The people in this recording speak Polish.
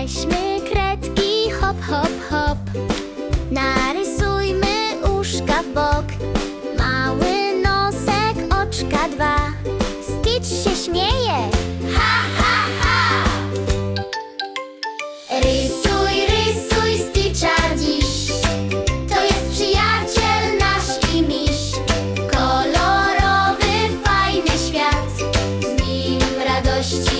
Weźmy kredki, hop, hop, hop. Narysujmy uszka w bok. Mały nosek, oczka dwa. Stitch się śmieje. Ha, ha, ha! Rysuj, rysuj, Stitcha dziś. To jest przyjaciel nasz i miś. Kolorowy, fajny świat. Z nim radości.